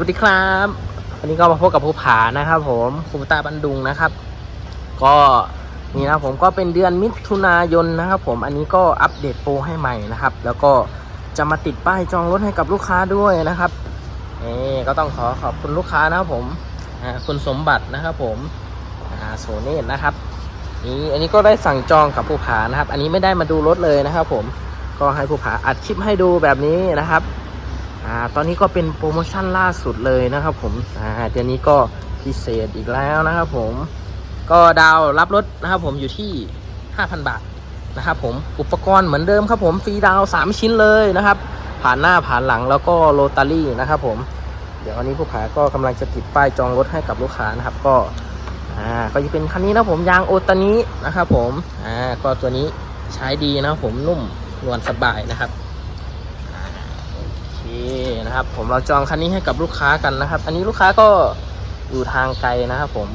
วัสดีครับ วันนี้ก็มาพบกับภูผานะครับผมภูตาบันดุงนะครับ ก็นี่นะผมก็เป็นเดือนมิถุนายนนะครับ ผมอันนี้ก็อัปเดตโปรให้ใหม่นะครับ แล้วก็จะมาติดป้ายจองรถให้กับลูกค้าด้วยนะครับนี่ก็ต้องขอขอบคุณลูกค้านะครับผมคุณสมบัตินะครับ ผมโซเนตนะครับนี่อันนี้ก็ได้สั่งจองกับภูผานะครับ อันนี้ไม่ได้มาดูรถเลยนะครับ ผมก็ให้ภูผาอัดคลิปให้ดูแบบนี้นะครับ อ่าตอนนี้ก็เป็นโปรโมชั่นล่าสุดเลยนะครับผมอ่าเดือนนี้ก็พิเศษอีกแล้วนะครับผมก็ดาวรับรถนะครับผมอยู่ที่ 5,000 บาทนะครับผมอุปกรณ์เหมือนเดิมครับผมฟรีดาว 3 ชิ้นเลยนะครับ ผ่านหน้าผ่านหลังแล้วก็โรตารี่นะครับผมเดี๋ยววันนี้ผู้ขายก็กำลังจะติดป้ายจองรถให้กับลูกค้านะครับ ก็อ่าก็จะเป็นคันนี้นะผมยางโอตานินะครับผมอ่าก็ตัวนี้ใช้ดีนะครับผมนุ่มนวลสบายนะครับ นะครับ ผมเราจองคันนี้ให้กับลูกค้ากันนะครับ อันนี้ลูกค้าก็อยู่ทางไกลนะครับ ผม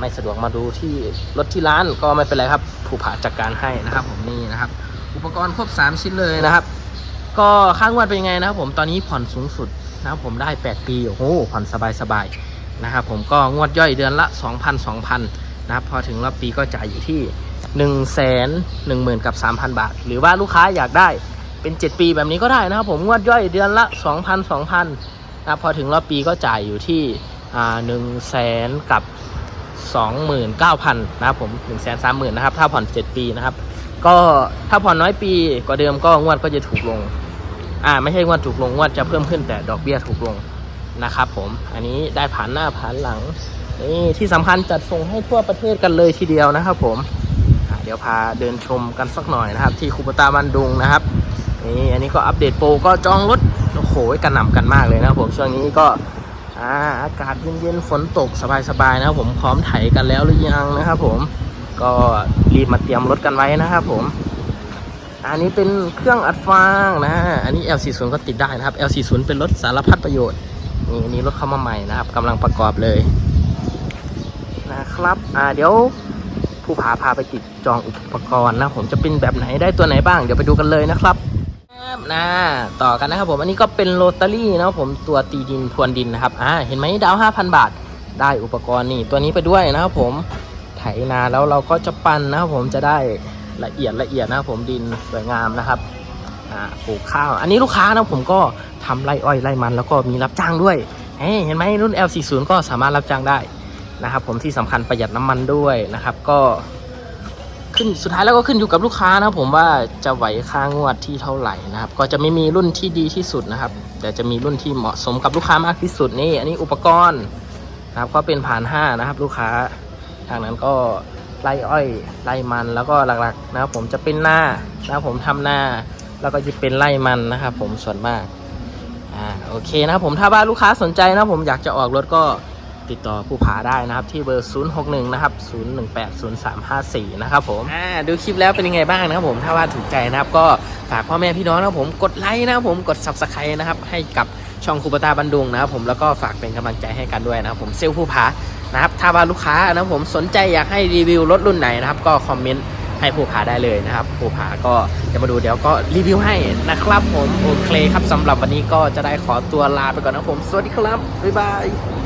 ไม่สะดวกมาดูที่รถที่ร้านก็ไม่เป็นไรครับ ผู้ผ่าจัดการให้นะครับ ผมนี่นะครับ อุปกรณ์ครบ 3 ชิ้นเลยนะครับ ก็ค่างวดเป็นยังไงนะครับ ผมตอนนี้ผ่อนสูงสุดนะครับ ผมได้ 8 ปีโอ้โหผ่อนสบายๆนะครับ ผมก็งวดย่อยเดือนละ 2,000 2,000นะครับพอถึงรอบปีก็จ่ายอยู่ที่ 1 1 0 0 0 0กับ 3,000 บาท หรือว่าลูกค้าอยากได้ เป็น 7 ปีแบบนี้ก็ได้นะครับผมงวดย่อยเดือนละ 2,000 2,000นะพอถึงรอบปีก็จ่ายอยู่ที่หนึ่งแสนกับ 29,000นะครับผม1 3 0 0 0 0นนะครับถ้าผ่อน 7 ปีนะครับ ก็ถ้าผ่อนน้อยปีกว่าเดิมก็งวดก็จะถูกลงอ่าไม่ใช่งวดถูกลงงวดจะเพิ่มขึ้นแต่ดอกเบี้ยถูกลงนะครับผมอันนี้ได้ผ่านหน้าผ่านหลังนี่ที่สำคัญจัดส่งให้ทั่วประเทศกันเลยทีเดียวนะครับผมเดี๋ยวพาเดินชมกันสักหน่อยนะครับ ที่คูปตาบันดุงนะครับ นี่อันนี้ก็อัปเดตโปรก็จองรถโอ้โหกระหน่ำกันมากเลยนะครับผมช่วงนี้ก็อ่าอากาศเย็นๆฝนตกสบายๆนะครับผมพร้อมไถกันแล้วหรือยังนะครับผมก็รีบมาเตรียมรถกันไว้นะครับผม อันนี้เป็นเครื่องอัดฟางนะอันนี้ L40 ก็ติดได้นะครับ L40 เป็นรถสารพัดประโยชน์นี่อันนี้รถเข้ามาใหม่นะครับกำลังประกอบเลยนะครับอ่าเดี๋ยวผู้ผาพาไปติดจองอุปกรณ์นะผมจะเป็นแบบไหนได้ตัวไหนบ้าง เดี๋ยวไปดูกันเลยนะครับ นะต่อกันนะครับผมอันนี้ก็เป็นโรตารี่นะผมตัวตีดินทวนดินนะครับอ่าเห็นไหมดาว5,000บาท ได้อุปกรณ์นี่ตัวนี้ไปด้วยนะครับผมไถนาแล้วเราก็จะปั่นนะครับผมจะได้ละเอียดละเอียดนะครับผมดินสวยงามนะครับอ่าปลูกข้าว อันนี้ลูกค้านะผมก็ทำไร่อ้อยไร่มันแล้วก็มีรับจ้างด้วยเฮ้ยเห็นไหมรุ่น L40 ก็สามารถรับจ้างได้นะครับผมที่สำคัญประหยัดน้ำมันด้วยนะครับ ก็ ขึ้นสุดท้ายแล้วก็ขึ้นอยู่กับลูกค้านะผมว่าจะไหวค่างวดที่เท่าไหร่นะครับ ก็จะไม่มีรุ่นที่ดีที่สุดนะครับ แต่จะมีรุ่นที่เหมาะสมกับลูกค้ามากที่สุดนี่ อันนี้อุปกรณ์นะครับก็เป็นผ่านห้านะครับ ลูกค้าทางนั้นก็ไล่อ้อยไล่มันแล้วก็หลักๆนะครับผมจะเป็นหน้านะครับผมทำหน้า แล้วก็จะเป็นไล่มันนะครับ ผมส่วนมากอ่าโอเคนะครับผมถ้าว่าลูกค้าสนใจนะครับผมอยากจะออกรถก็ ติดต่อผู้ผาได้นะครับที่เบอร์ 061 นะครับ 0180354 นะครับผมอ่าดูคลิปแล้วเป็นยังไงบ้างนะครับผมถ้าว่าถูกใจนะครับ ก็ฝากพ่อแม่พี่น้องนะครับผมกดไลค์นะครับผมกด subscribe นะครับ ให้กับช่องคูปตาบันดุงนะครับผมแล้วก็ฝากเป็นกำลังใจให้กันด้วยนะครับผมเซลลผู้ผานะครับถ้าว่าลูกค้านะครับผมสนใจอยากให้รีวิวรถรุ่นไหนนะครับ ก็คอมเมนต์ให้ผู้ผาได้เลยนะครับผู้ผาก็จะมาดูเดี๋ยวก็รีวิวให้นะครับผมโอเคครับสำหรับวันนี้ก็จะได้ขอตัวลาไปก่อนนะผม สวัสดีครับ บ๊ายบาย